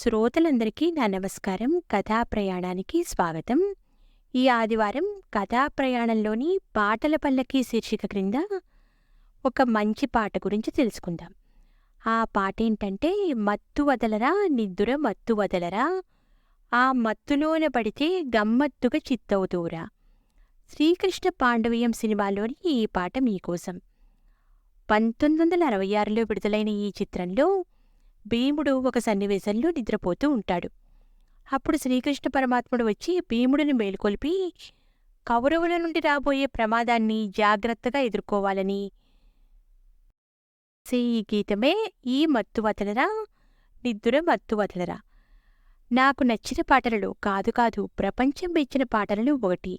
శ్రోతలందరికీ నా నమస్కారం. కథా ప్రయాణానికి స్వాగతం. ఈ ఆదివారం కథా ప్రయాణంలోని పాటల పల్లకి శీర్షిక క్రింద ఒక మంచి పాట గురించి తెలుసుకుందాం. ఆ పాట ఏంటంటే మత్తు వదలరా నిద్దుర మత్తు వదలరా ఆ మత్తులోన పడితే గమ్మత్తుగా చిత్తవుతూరా. శ్రీకృష్ణ పాండవీయం సినిమాలోని ఈ పాట మీకోసం. పంతొమ్మిది వందల అరవై ఆరులో విడుదలైన ఈ చిత్రంలో భీముడు ఒక సన్నివేశంలో నిద్రపోతూ ఉంటాడు. అప్పుడు శ్రీకృష్ణ పరమాత్ముడు వచ్చి భీముడిని మేల్కొల్పి కౌరవుల నుండి రాబోయే ప్రమాదాన్ని జాగ్రత్తగా ఎదుర్కోవాలని ఈ గీతమే ఈ మత్తు వదలరా నిద్దుర మత్తు వదలరా. నాకు నచ్చిన పాటలలో కాదు కాదు ప్రపంచం మెచ్చిన పాటలలో ఒకటి.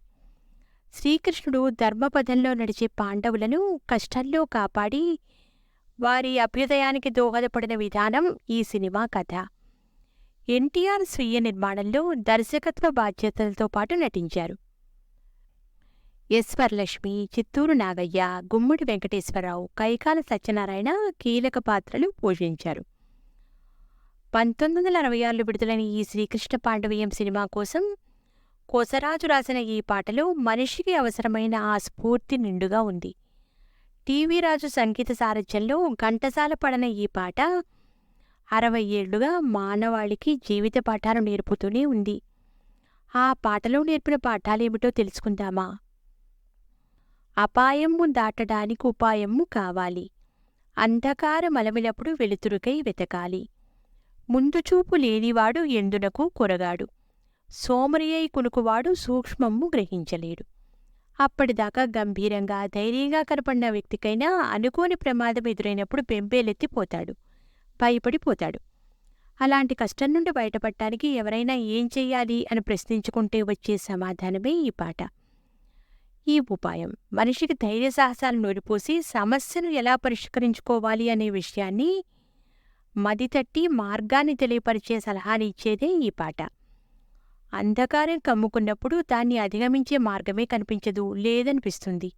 శ్రీకృష్ణుడు ధర్మపథంలో నడిచే పాండవులను కష్టంలో కాపాడి వారి అభ్యుదయానికి దోహదపడిన విధానం ఈ సినిమా కథ. ఎన్టీఆర్ స్వీయ నిర్మాణంలో దర్శకత్వ బాధ్యతలతో పాటు నటించారు. ఎస్ వరలక్ష్మి చిత్తూరు నాగయ్య గుమ్మడి వెంకటేశ్వరరావు కైకాల సత్యనారాయణ కీలక పాత్రలు పోషించారు. పంతొమ్మిది వందల అరవై ఆరులో విడుదలైన ఈ శ్రీకృష్ణ పాండవీయం సినిమా కోసం కోసరాజు రాసిన ఈ పాటలో మనిషికి అవసరమైన ఆ స్ఫూర్తి నిండుగా ఉంది. టీవీ రాజు సంగీత సారథ్యంలో ఘంటసాల పడన ఈ పాట అరవై ఏళ్ళుగా మానవాళికి జీవిత పాఠాలు నేర్పుతూనే ఉంది. ఆ పాటలో నేర్పిన పాఠాలేమిటో తెలుసుకుందామా? అపాయము దాటడానికి ఉపాయము కావాలి. అంధకార మలమిలప్పుడు వెలుతురుకై వెతకాలి. ముందు చూపు లేనివాడు ఎందునకు కొరగాడు? సోమరియై కునుకువాడు సూక్ష్మము గ్రహించలేడు. అప్పటిదాకా గంభీరంగా ధైర్యంగా కనపడిన వ్యక్తికైనా అనుకోని ప్రమాదం ఎదురైనప్పుడు బెంబేలెత్తిపోతాడు. భయపడిపోతాడు. అలాంటి కష్టం నుండి బయటపడటానికి ఎవరైనా ఏం చెయ్యాలి అని ప్రశ్నించుకుంటే వచ్చే సమాధానమే ఈ పాట. ఈ ఉపాయం మనిషికి ధైర్య సాహసాలు నూరిపోసి సమస్యను ఎలా పరిష్కరించుకోవాలి అనే విషయాన్ని మదితట్టి మార్గాన్ని తెలియపరిచే సలహాని ఇచ్చేదే ఈ పాట. అంధకారం కమ్ముకున్నప్పుడు దాన్ని అధిగమించే మార్గమే కనిపించదు లేదనిపిస్తుంది.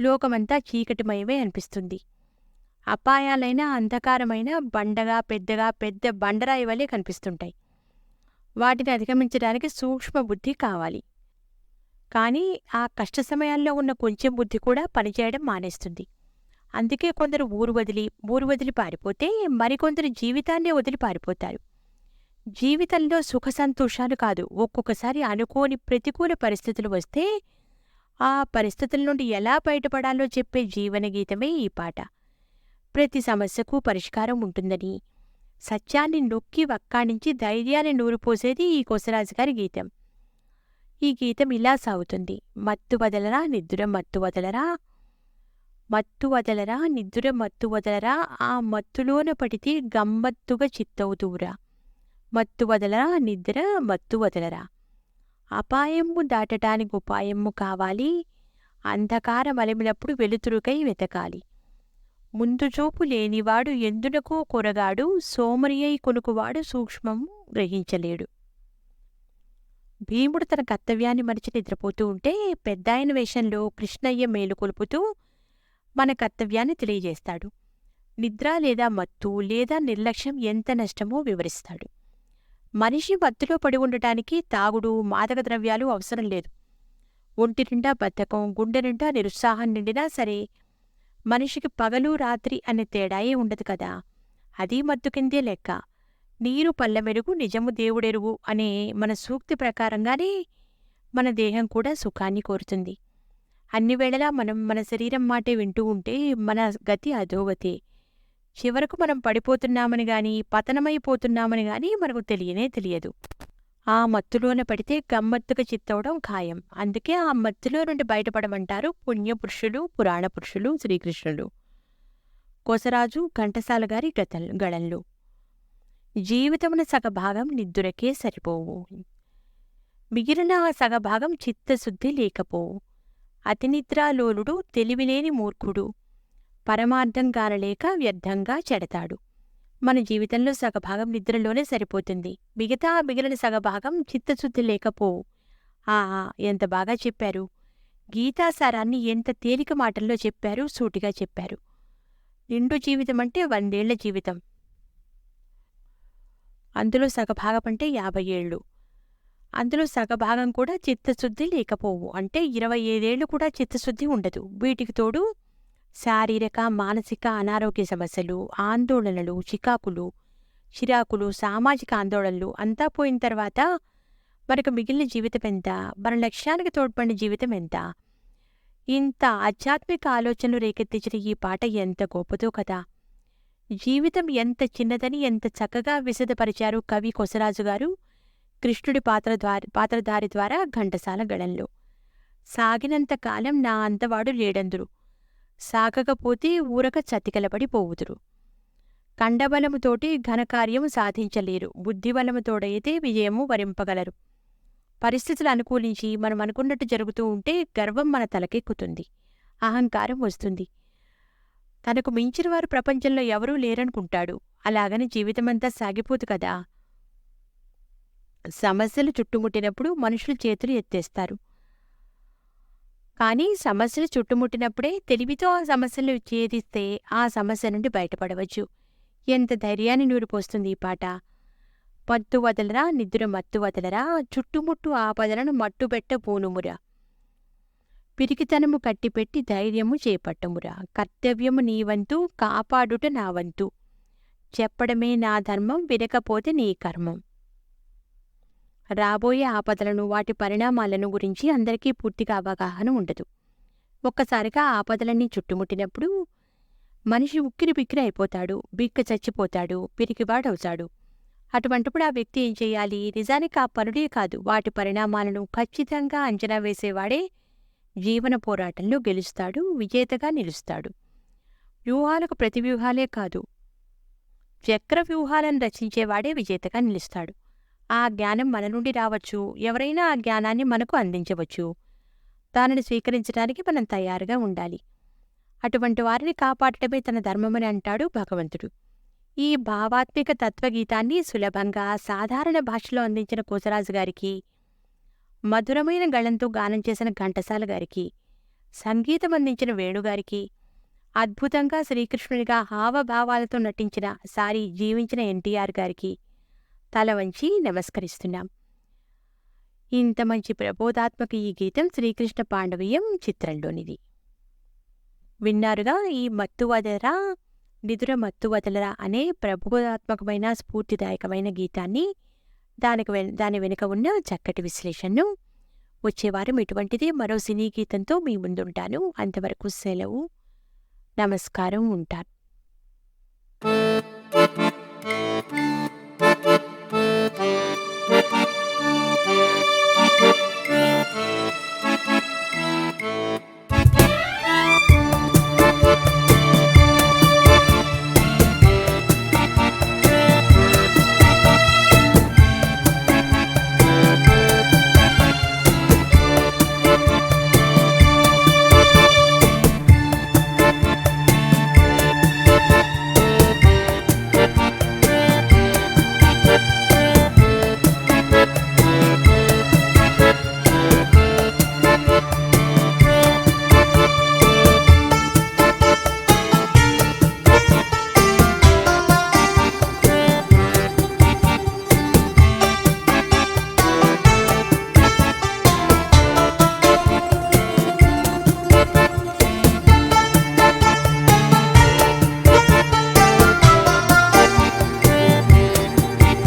లోకమంతా చీకటిమయమే అనిపిస్తుంది. అపాయాలైన అంధకారమైన బండగా పెద్దగా పెద్ద బండరాయి వలె కనిపిస్తుంటాయి. వాటిని అధిగమించడానికి సూక్ష్మ బుద్ధి కావాలి. కానీ ఆ కష్ట సమయాల్లో ఉన్న కొంచెం బుద్ధి కూడా పనిచేయడం మానేస్తుంది. అందుకే కొందరు ఊరు వదిలి ఊరు వదిలి పారిపోతే మరికొందరు జీవితాన్నే వదిలి పారిపోతారు. జీవితంలో సుఖ సంతోషాలు కాదు. ఒక్కొక్కసారి అనుకోని ప్రతికూల పరిస్థితులు వస్తే ఆ పరిస్థితుల నుండి ఎలా బయటపడాలో చెప్పే జీవన గీతమే ఈ పాట. ప్రతి సమస్యకు పరిష్కారం ఉంటుందని సత్యాన్ని నొక్కి వక్కాణించి ధైర్యాన్ని నూరుపోసేది ఈ కొసరాజు గారి గీతం. ఈ గీతం ఇలా సాగుతుంది. మత్తు వదలరా నిద్ర మత్తు వదలరా? మత్తు వదలరా నిద్దుర మత్తు వదలరా? ఆ మత్తులోన పడితే గమ్మత్తుగా చిత్తవుతూరా? మత్తు వదలరా నిద్ర మత్తు వదలరా? అపాయము దాటటానికి ఉపాయము కావాలి. అంధకార మలమినప్పుడు వెలుతురుకై వెతకాలి. ముందు చూపు లేనివాడు ఎందునకో కొరగాడు? సోమరియై కొనుకువాడు సూక్ష్మము గ్రహించలేడు. భీముడు తన కర్తవ్యాన్ని మరిచి నిద్రపోతూ ఉంటే పెద్దాయన వేషంలో కృష్ణయ్య మేలుకొలుపుతూ మన కర్తవ్యాన్ని తెలియజేస్తాడు. నిద్ర లేదా మత్తు లేదా నిర్లక్ష్యం ఎంత నష్టమో వివరిస్తాడు. మనిషి మత్తులో పడి ఉండటానికి తాగుడు మాదక ద్రవ్యాలు అవసరం లేదు. ఒంటి నిండా బద్ధకం గుండె నిండా నిరుత్సాహం నిండినా సరే మనిషికి పగలు రాత్రి అనే తేడాయే ఉండదు కదా. అది మత్తు కిందే లెక్క. నీరు పల్లెమెరుగు నిజము దేవుడెరుగు అనే మన సూక్తి ప్రకారంగానే మన దేహం కూడా సుఖాన్ని కోరుతుంది. అన్ని వేళలా మనం మన శరీరం మాటే వింటూ ఉంటే మన గతి అధోగతే. చివరకు మనం పడిపోతున్నామని గాని పతనమైపోతున్నామని గాని మనకు తెలియనే తెలియదు. ఆ మత్తులోన పడితే గమ్మత్తుగా చిత్తవడం ఖాయం. అందుకే ఆ మత్తులో నుండి బయటపడమంటారు పుణ్యపురుషులు పురాణ పురుషులు శ్రీకృష్ణులు. కొసరాజు ఘంటసాల గారి గత గళంలో. జీవితమున సగభాగం నిద్దురకే సరిపోవు. మిగిలిన ఆ సగభాగం చిత్తశుద్ధి లేకపోవు. అతినిద్రాలోలుడు తెలివిలేని మూర్ఖుడు. పరమార్థం కానలేక వ్యర్థంగా చెడతాడు. మన జీవితంలో సగభాగం నిద్రలోనే సరిపోతుంది. మిగతా మిగిలిన సగభాగం చిత్తశుద్ధి లేకపోవు. ఆ ఎంత బాగా చెప్పారు. గీతాసారాన్ని ఎంత తేలిక మాటల్లో చెప్పారు సూటిగా చెప్పారు. నిండు జీవితం అంటే వందేళ్ళ జీవితం. అందులో సగభాగం అంటే యాభై ఏళ్ళు. అందులో సగభాగం కూడా చిత్తశుద్ధి లేకపోవు. అంటే ఇరవై ఐదేళ్ళు కూడా చిత్తశుద్ధి ఉండదు. వీటికి తోడు శారీరక మానసిక అనారోగ్య సమస్యలు ఆందోళనలు చికాకులు చిరాకులు సామాజిక ఆందోళనలు అంతా పోయిన తర్వాత మనకు మిగిలిన జీవితం ఎంత? మన లక్ష్యానికి తోడ్పడిన జీవితం ఎంత? ఇంత ఆధ్యాత్మిక ఆలోచనలు రేకెత్తించిన ఈ పాట ఎంత గొప్పదో కదా! జీవితం ఎంత చిన్నదని ఎంత చక్కగా విశదపరిచారు కవి కొసరాజు గారు కృష్ణుడి పాత్ర ద్వారా పాత్రధారి ద్వారా ఘంటసాల గళంలో. సాగినంత కాలం నా అంతవాడు లేడందురు. సాగకపోతే ఊరక చతికలపడి పోవుదురు కండబలముతోటి ఘనకార్యము సాధించలేరు. బుద్ధిబలముతోడైతే విజయము వరింపగలరు. పరిస్థితులు అనుకూలించి మనం అనుకున్నట్టు జరుగుతూ ఉంటే గర్వం మన తలకెక్కుతుంది. అహంకారం వస్తుంది. తనకు మించిన వారు ప్రపంచంలో ఎవరూ లేరనుకుంటాడు. అలాగని జీవితమంతా సాగిపోదు కదా. సమస్యలు చుట్టుముట్టినప్పుడు మనుషులు చేతులు ఎత్తేస్తారు. కానీ సమస్యలు చుట్టుముట్టినప్పుడే తెలివితో ఆ సమస్యలు ఛేదిస్తే ఆ సమస్య నుండి బయటపడవచ్చు. ఎంత ధైర్యాన్ని నూరిపోస్తుంది ఈ పాట. పత్తు వదలరా నిద్ర మత్తు వదలరా చుట్టుముట్టు ఆపదలను మట్టుబెట్ట పూనుమురా. పిరికితనము కట్టిపెట్టి ధైర్యము చేపట్టమురా. కర్తవ్యము నీ వంతు కాపాడుట నా వంతు. చెప్పడమే నా ధర్మం వినకపోతే నీ కర్మం. రాబోయే ఆపదలను వాటి పరిణామాలను గురించి అందరికీ పూర్తిగా అవగాహన ఉండదు. ఒక్కసారిగా ఆపదలన్నీ చుట్టుముట్టినప్పుడు మనిషి ఉక్కిరి బిక్కిరి అయిపోతాడు బిక్క చచ్చిపోతాడు పిరికివాడవుతాడు అటువంటిప్పుడు ఆ వ్యక్తి ఏం చేయాలి? నిజానికి ఆ పనుడే కాదు వాటి పరిణామాలను ఖచ్చితంగా అంచనా వేసేవాడే జీవన పోరాటంలో గెలుస్తాడు విజేతగా నిలుస్తాడు. వ్యూహాలకు ప్రతి వ్యూహాలే కాదు చక్ర వ్యూహాలను రచించేవాడే విజేతగా నిలుస్తాడు. ఆ జ్ఞానం మన నుండి రావచ్చు. ఎవరైనా ఆ జ్ఞానాన్ని మనకు అందించవచ్చు. దానిని స్వీకరించడానికి మనం తయారుగా ఉండాలి. అటువంటి వారిని కాపాడటమే తన ధర్మమని అంటాడు భగవంతుడు. ఈ భావాత్మిక తత్వగీతాన్ని సులభంగా సాధారణ భాషలో అందించిన కోసరాజు గారికి మధురమైన గళంతో గానం చేసిన ఘంటసాల గారికి సంగీతం అందించిన వేణుగారికి అద్భుతంగా శ్రీకృష్ణునిగా హావభావాలతో నటించిన సారి జీవించిన ఎన్టీఆర్ గారికి తల వంచి నమస్కరిస్తున్నాం. ఇంత మంచి ప్రబోధాత్మక ఈ గీతం శ్రీకృష్ణ పాండవీయం చిత్రంలోనిది. విన్నారుగా ఈ మత్తువదరా నిదుర మత్తువదలరా అనే ప్రబోధాత్మకమైన స్ఫూర్తిదాయకమైన గీతాన్ని దానికి దాని వెనుక ఉన్న చక్కటి విశ్లేషణను వచ్చేవారం ఇటువంటిది మరో సినీ గీతంతో మీ ముందుంటాను. అంతవరకు సెలవు. నమస్కారం ఉంటాను.